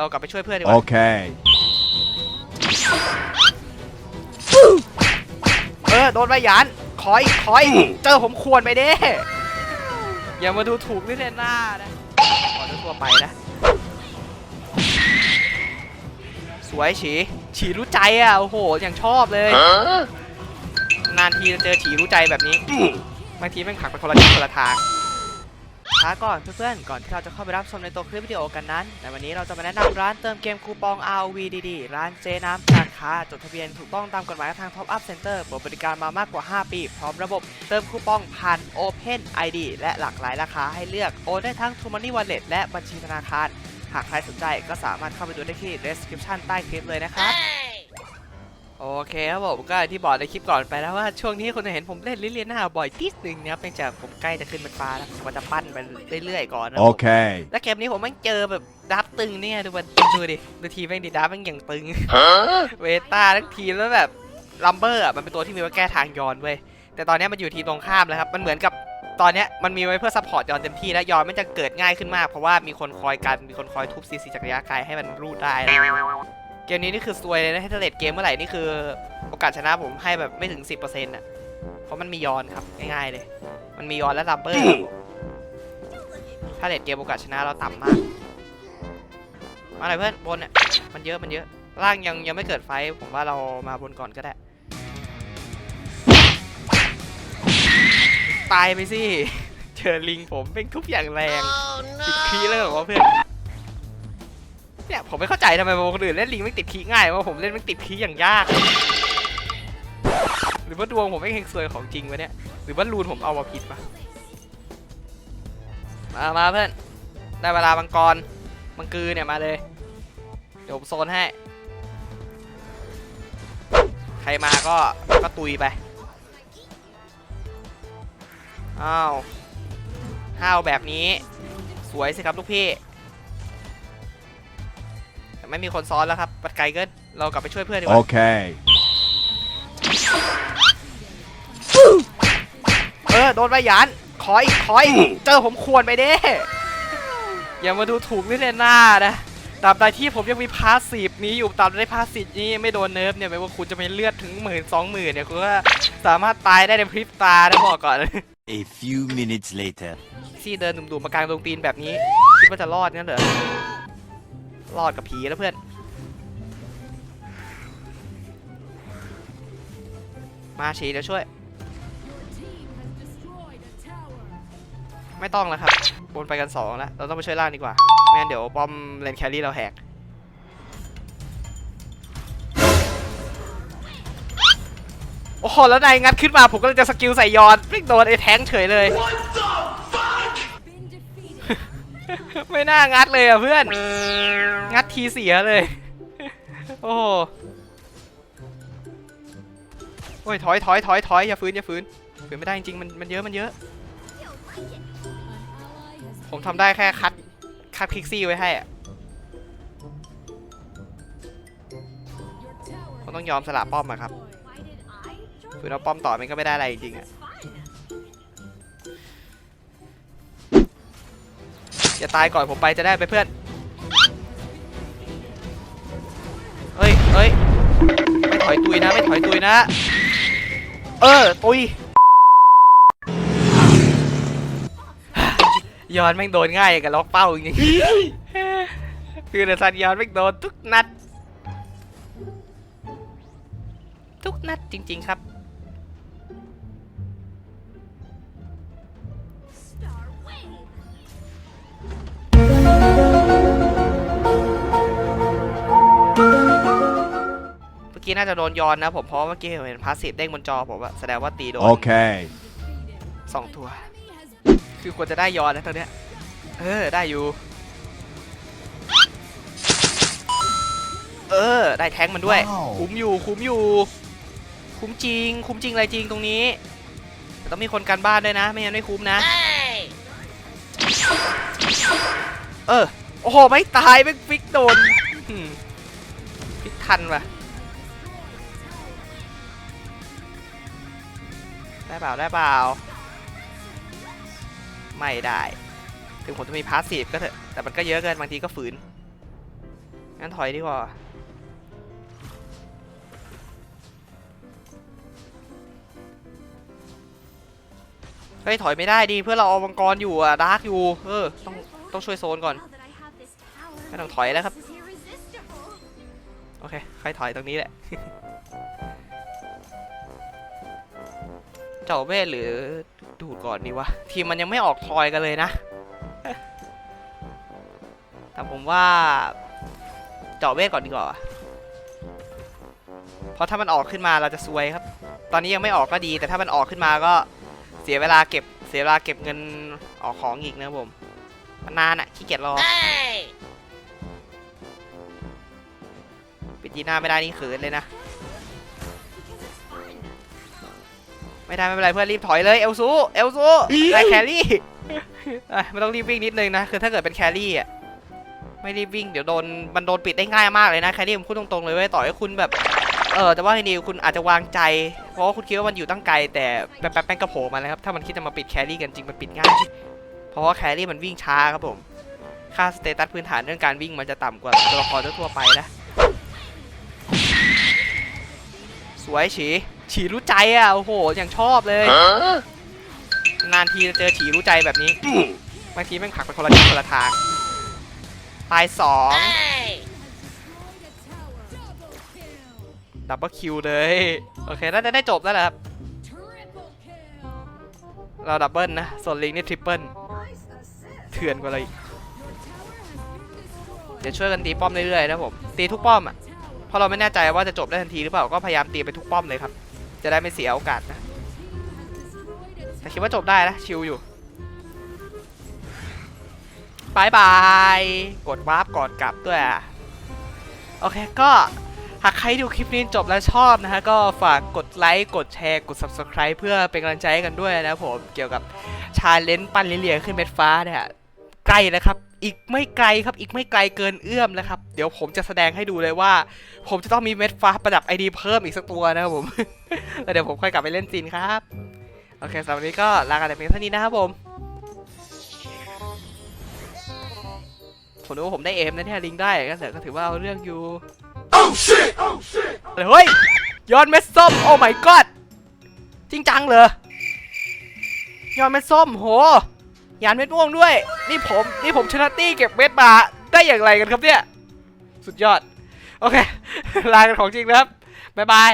เรากลับไปช่วยเพื่อนดีกว่า Okay. เออ โดนใบหยานคอยคอย เจอผมควรไปเด้ อย่ามาดูถูกนิเทนหน้านะ ขอดูตัวไปนะ สวยฉี ฉีรู้ใจอะ โอ้โห อย่างชอบเลย นานทีจะเจอฉีรู้ใจแบบนี้ บางทีแม่งขักไปคนละทิศคนละทาง ช้าก่อนเพื่อนๆ ก่อนที่เราจะเข้าไปรับชมในตัวคลิปวิดีโอกันนั้น ในวันนี้เราจะมาแนะนำร้านเติมเกมคูปอง ROV ดีๆ ร้านเจน้ำการค้าจดทะเบียนถูกต้องตามกฎหมายทาง Top Up Center เปิดบริการมามากกว่า 5 ปี พร้อมระบบเติมคูปองผ่าน Open ID และหลากหลายราคาให้เลือก โอนได้ทั้ง t o Money Wallet และบัญชีธนาคาร หากใครสนใจก็สามารถเข้าไปดูได้ที่ description ใต้คลิปเลยนะครับ โอเคครับผมก็ที่บอกในคลิปก่อนไปแล้วว่าช่วงนี้คนจะเห็นผมเล่นลิเลียนาบ่อยทีหนึ่งนะครับเนื่องจากผมใกล้จะขึ้นเป็นฟ้าแล้วผมก็จะปั้นไปเรื่อยๆก่อนนะครับผม Okay. แล้วเกมนี้ผมแม่งเจอแบบดับตึงเนี่ยดูมันดูดิดูทีมแม่งดิดับแม่งอย่างตึงเวต้าทั้งทีมแล้วแบบลัมเบอร์อะมันเป็นตัวที่มีไว้แก้ทางย้อนเว้ยแต่ตอนเนี้ยมันอยู่ทีมตรงข้ามแล้วครับมันเหมือนกับตอนเนี้ยมันมีไว้เพื่อซัพพอร์ตย้อนเต็มที่แล้วย้อนมันจะเกิดง่ายขึ้นมากเพราะว่ามีคนคอยกันมีคนคอยทุบซีซีจากระยะไกลให้มันรูดได้นะเกมนี้นี่คือซวยเลยนะให้เทเลตเกมเมื่อไหร่นี่คือ โอกาสชนะผมให้แบบไม่ถึง 10%อะ เพราะมันมีย้อนครับง่ายๆเลย มันมีย้อนและลัมเบอร์ถ้าเลตเกมโอกาสชนะเราต่ำมาก มาหน่อยเพื่อนบนเนี่ยมันเยอะมันเยอะ ล่างยังยังไม่เกิดไฟท์ผมว่าเรามาบนก่อนก็ได้ ตายไปสิ เจอลิงผมเป็นทุบอย่างแรงติดคีย์เลยเหรอวะเพื่อนเนี่ย ผมไม่เข้าใจทำไมบางคนอื่นเล่นลิงไม่ติดคีง่ายว่าผมเล่นไม่ติดคีอย่างยาก หรือว่าดวงผมไม่เฮงซวยของจริงวะเนี่ย หรือว่ารูนผมเอามาผิดปะมามาเพื่อน ได้เวลาบังกรมังกือเนี่ยมาเลย เดี๋ยวผมโซนให้ ใครมาก็ก็ตุยไป อ้าวห้าวแบบนี้ สวยสิครับลูกพี่ ไม่มีคนซ้อนแล้วครับปัดไกลเกินเรากลับไปช่วยเพื่อนดีกว่า Okay. เออโดนใบหยานคอยคอย เจอผมควรไปเด้อย่ามาดูถูกนิเทนหน้านะตราบใดที่ผมยังมีพาสซีฟนี้อยู่ตราบใดพาสซีฟนี้ไม่โดนเนิร์ฟเนี่ยไม่ว่าคุณจะมีเลือดถึงหมื่นสองหมื่นเนี่ยคุณก็สามารถตายได้ในพริบตานะบอกก่อน A few minutes later. ซี่เดินดุ่มๆมากลางดงตีนแบบนี้ คิดว่าจะรอดงั้นเหรอ รอดกับผีแล้วเพื่อน มาชีเดี๋ยวช่วย ไม่ต้องแล้วครับบนไปกันสองแล้ว เราต้องไปช่วยล่างดีกว่า ไม่งั้นเดี๋ยวป้อมเลนแครี่เราแหก โอ้โห แล้วนายงัดขึ้นมา ผมก็เลยจะสกิลใส่ยอนไม่โดนไอ้แท้งเฉยเลย ไม่น่างัดเลยอะเพื่อน งัดทีเสียเลย โอ้โหโอ้ยถอยถอยถอยถอยอย่าฟื้นอย่าฟื้นฟื้นไม่ได้จริงๆมันมันเยอะมันเยอะ ผมทำได้แค่คัดคัดพิกซี่ไว้ให้อะผมต้องยอมสละป้อมอะครับฝืนเอาป้อมต่อมันก็ไม่ได้อะไรจริงๆอะ อย่าตายก่อนผมไปจะได้ไปเพื่อนเอ้ยเอ้ยไม่ถอยตุยนะ ไม่ถอยตุยนะ เออ ตุย ย้อนแม่งโดนง่ายกับล็อกเป้าจริงๆคือเดซันย้อนแม่งโดนทุกนัด ทุกนัดจริง ๆ ครับ เมื่อกี้น่าจะโดนย้อนนะผมเพราะเมื่อกี้เห็นพาสซีฟเด้งบนจอผมอะแสดงว่าตีโดน Okay. สองตัว คือควรจะได้ย้อนนะตอนเนี้ย เออ ได้อยู่ เออ ได้แท้งมันด้วย ว้าว คุ้มอยู่ คุ้มอยู่ คุ้มจริง คุ้มจริงอะไรจริงตรงนี้แต่ต้องมีคนกันบ้านด้วยนะ ไม่งั้นไม่คุ้มนะ เอ เออ โอ้โห ไม่ตายไม่ฟิกโดนฟิกทันว่ะ ได้เปล่า ได้เปล่า ไม่ได้ ถึงผมจะมีพาสซีฟก็เถอะ แต่มันก็เยอะเกิน บางทีก็ฝืน งั้นถอยดีกว่า เฮ้ยถอยไม่ได้ดิเพื่อเราเอามังกรอยู่อะดาร์กอยู่ เออต้องต้องช่วยโซนก่อนไม่ต้องถอยแล้วครับโอเคใครถอยตรงนี้แหละ เจ้าเวทหรือดูดก่อนดีวะทีมมันยังไม่ออกทอยกันเลยนะแต่ผมว่าเจาะเวทก่อนดีกว่าเพราะถ้ามันออกขึ้นมาเราจะซวยครับ ตอนนี้ยังไม่ออกก็ดี แต่ถ้ามันออกขึ้นมาก็ สียเวลาเก็บเสียเวลาเก็บเงินออกของอีกนะครับผมมันนานอะขี้เกียจรอปิดยีหน้าไม่ได้นี่เขินเลยนะ ไม่ได้ไม่เป็นไรเพื่อนรีบถอยเลยเอลซูเอลซูได้แครี่เอ้ยไม่ต้องรีบวิ่งนิดนึงนะคือถ้าเกิดเป็นแครี่อะไม่รีบวิ่งเดี๋ยวโดนมันโดนปิดได้ง่ายมากเลยนะแครี่ผมพูดตรงๆเลยเว้ยต่อให้คุณแบบ เออแต่ว่าไอ้นิวคุณอาจจะวางใจ เพราะว่าคุณคิดว่ามันอยู่ตั้งไกลแต่แป๊บๆแป้งกระโผล่มาแล้วครับถ้ามันคิดจะมาปิดแครี่กันจริงมันปิดง่ายเพราะว่าแครี่มันวิ่งช้าครับผมค่าสเตตัสพื้นฐานเรื่องการวิ่งมันจะต่ำกว่าตัวละครทั่วๆไปนะสวยฉีฉีรู้ใจอะโอ้โหอย่างชอบเลย นานทีจะเจอฉีรู้ใจแบบนี้บางทีแม่งผลักไปคนละทิศคนละทางตายสอง ดับเบิลคิวเลย โอเค น่าจะได้จบแล้วแหละครับ เราดับเบิลนะ ส่วนลิงนี่ทริปเปิลเถื่อนกว่าเลยเดี๋ยวช่วยกันตีป้อมเรื่อยๆนะผม ตีทุกป้อมอะเพราะเราไม่แน่ใจว่าจะจบได้ทันทีหรือเปล่า ก็พยายามตีไปทุกป้อมเลยครับ จะได้ไม่เสียโอกาสนะ แต่คิดว่าจบได้นะ ชิลอยู่บายบาย กดวาร์ปก่อนกลับด้วยอะโอเคก็ หากใครดูคลิปนี้จบแล้วชอบนะฮะก็ฝากกดไลค์กดแชร์กด subscribe เพื่อเป็นกำลังใจกันด้วยนะครับผมเกี่ยวกับชาเลนจ์ปั้นเลียขึ้นเม็ดฟ้าเนี่ยใกล้นะครับอีกไม่ไกลครับอีกไม่ไกลเกินเอื้อมแล้วครับ เดี๋ยวผมจะแสดงให้ดูเลยว่า ผมจะต้องมีเม็ดฟ้าประดับไอดีเพิ่มอีกสักตัวนะครับผมแล้วเดี๋ยวผมค่อยกลับไปเล่นจีนครับโอเคสำหรับวันนี้ก็ลากันแต่เพียงเท่านี้นะครับผมผมรู้ว่าผมได้เอมนะเนี่ลิงได้ก็เสือก็ถือว่าเอาเรื่องอยู่ เฮ้ยย้อนเม็ดส้ม โอ้ my god จริงจังเลยย้อนเม็ดส้มโหยานเม็ดม่วงด้วย นี่ผมนี่ผมชนะตี้เก็บเม็ดมาได้อย่างไรกันครับเนี่ย สุดยอด โอเค ลากันของจริงนะครับ บ๊ายบาย